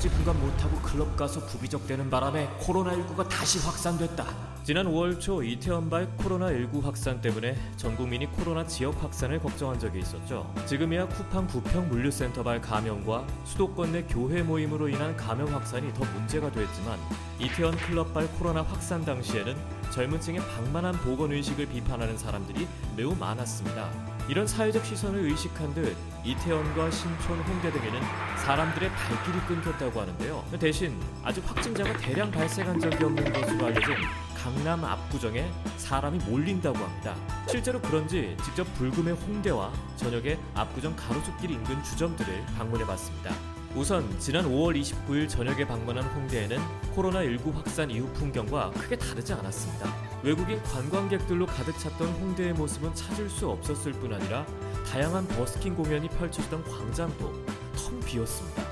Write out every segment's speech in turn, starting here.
목적지 구간 못하고 클럽 가서 부비적대는 바람에 코로나19가 다시 확산됐다. 지난 5월 초 이태원 발 코로나19 확산 때문에 전 국민이 코로나 지역 확산을 걱정한 적이 있었죠. 지금이야 쿠팡 부평 물류센터 발 감염과 수도권 내 교회 모임으로 인한 감염 확산이 더 문제가 됐지만 이태원 클럽 발 코로나 확산 당시에는 젊은 층의 방만한 보건 의식을 비판하는 사람들이 매우 많았습니다. 이런 사회적 시선을 의식한 듯 이태원과 신촌, 홍대 등에는 사람들의 발길이 끊겼다고 하는데요. 대신 아직 확진자가 대량 발생한 적이 없는 것으로 알려진 강남 압구정에 사람이 몰린다고 합니다. 실제로 그런지 직접 불금의 홍대와 저녁에 압구정 가로수길 인근 주점들을 방문해 봤습니다. 우선 지난 5월 29일 저녁에 방문한 홍대에는 코로나19 확산 이후 풍경과 크게 다르지 않았습니다. 외국인 관광객들로 가득 찼던 홍대의 모습은 찾을 수 없었을 뿐 아니라 다양한 버스킹 공연이 펼쳐지던 광장도 텅 비었습니다.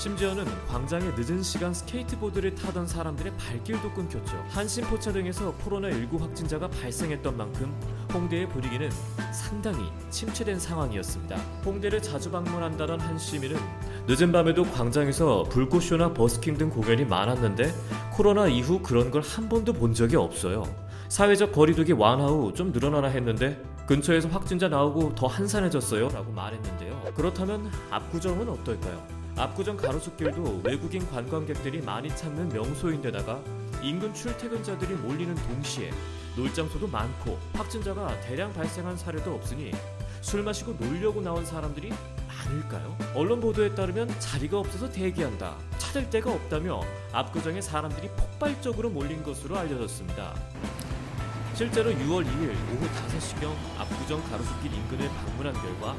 심지어는 광장에 늦은 시간 스케이트보드를 타던 사람들의 발길도 끊겼죠. 한신포차 등에서 코로나19 확진자가 발생했던 만큼 홍대의 분위기는 상당히 침체된 상황이었습니다. 홍대를 자주 방문한다던 한 시민은 늦은 밤에도 광장에서 불꽃쇼나 버스킹 등 공연이 많았는데 코로나 이후 그런 걸 한 번도 본 적이 없어요. 사회적 거리두기 완화 후 좀 늘어나나 했는데 근처에서 확진자 나오고 더 한산해졌어요 라고 말했는데요. 그렇다면 압구정은 어떨까요? 압구정 가로수길도 외국인 관광객들이 많이 찾는 명소인데다가 인근 출퇴근자들이 몰리는 동시에 놀장소도 많고 확진자가 대량 발생한 사례도 없으니 술 마시고 놀려고 나온 사람들이 많을까요? 언론 보도에 따르면 자리가 없어서 대기한다. 찾을 데가 없다며 압구정에 사람들이 폭발적으로 몰린 것으로 알려졌습니다. 실제로 6월 2일 오후 5시경 압구정 가로수길 인근을 방문한 결과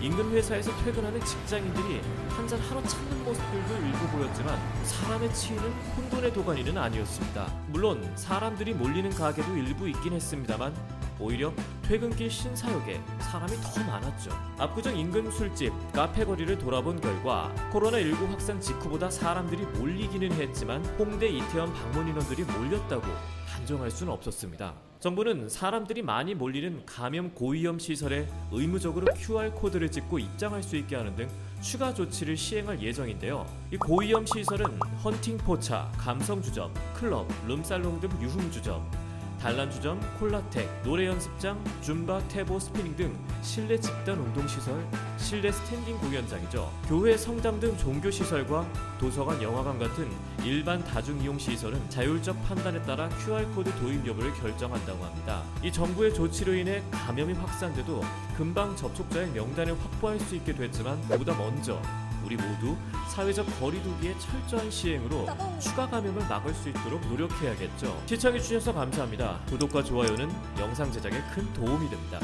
인근 회사에서 퇴근하는 직장인들이 한잔 하러 찾는 모습들도 일부 보였지만 사람의 치이는 혼돈의 도가니는 아니었습니다. 물론 사람들이 몰리는 가게도 일부 있긴 했습니다만 오히려 퇴근길 신사역에 사람이 더 많았죠. 압구정 인근 술집, 카페 거리를 돌아본 결과 코로나19 확산 직후보다 사람들이 몰리기는 했지만 홍대 이태원 방문 인원들이 몰렸다고 단정할 수는 없었습니다. 정부는 사람들이 많이 몰리는 감염 고위험 시설에 의무적으로 QR 코드를 찍고 입장할 수 있게 하는 등 추가 조치를 시행할 예정인데요. 이 고위험 시설은 헌팅 포차, 감성 주점, 클럽, 룸살롱 등 유흥 주점, 단란 주점, 콜라텍, 노래 연습장, 줌바, 태보, 스피닝 등 실내 집단 운동 시설, 실내 스탠딩 공연장이죠. 교회, 성당 등 종교 시설과 도서관, 영화관 같은 일반 다중 이용 시설은 자율적 판단에 따라 QR 코드 도입 여부를 결정한다고 합니다. 이 정부의 조치로 인해 감염이 확산돼도 금방 접촉자의 명단을 확보할 수 있게 됐지만 보다 먼저 우리 모두 사회적 거리두기의 철저한 시행으로 추가 감염을 막을 수 있도록 노력해야겠죠. 시청해주셔서 감사합니다. 구독과 좋아요는 영상 제작에 큰 도움이 됩니다.